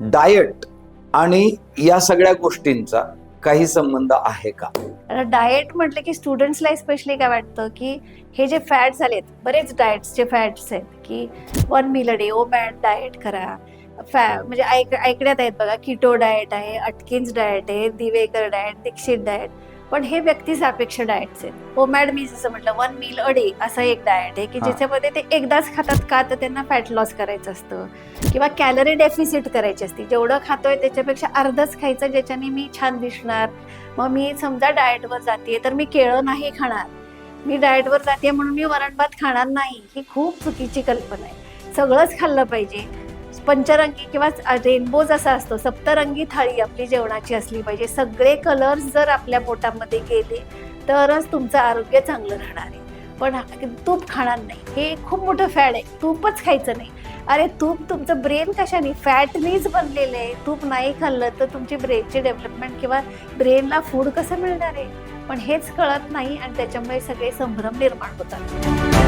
Diet आणि या सगळ्या गोष्टींचा काही संबंध आहे का? डाएट म्हटलं की स्टुडंट्सला स्पेशली काय वाटतं की हे जे फॅट्स आलेत बरेच डाएट्सचे फॅट्स आहेत की one meal day O mad diet करा. फॅ म्हणजे ऐक ऐकण्यात आहेत बघा किटो डाएट आहे अटकिन्स डाएट आहे दिवेकर डाएट दीक्षित डाएट पण हे व्यक्तिसापेक्ष डाएट्स आहेत. ओमॅड मी जसं म्हटलं वन मील अ डे असं एक डाएट आहे की. ज्याच्यामध्ये ते एकदाच खातात का तर त्यांना फॅट लॉस करायचं असतं. किंवा कॅलरी डेफिसिट करायची असते. जेवढं खातोय त्याच्यापेक्षा अर्धच खायचं ज्याच्याने मी छान दिसणार. मग मी समजा डाएटवर जाते तर मी केळं नाही खाणार. मी डाएटवर जाते म्हणून मी वरण भात खाणार नाही. ही खूप चुकीची कल्पना आहे. सगळंच खाल्लं पाहिजे. पंचरंगी किंवा रेनबो जसा असतो सप्तरंगी थाळी आपली जेवणाची असली पाहिजे. सगळे कलर्स जर आपल्या पोटामध्ये गेले तरच तुमचं आरोग्य चांगलं राहणार आहे. पण तूप खाणार नाही. हे खूप मोठं फॅड आहे. तूपच खायचं नाही. अरे तूप तुमचं ब्रेन कशाने? फॅटनीच बनलेलं आहे. तूप नाही खाल्लं तर तुमची ब्रेनची डेव्हलपमेंट किंवा ब्रेनला फूड कसं मिळणार आहे? पण हेच कळत नाही आणि त्याच्यामुळे सगळे संभ्रम निर्माण होतात.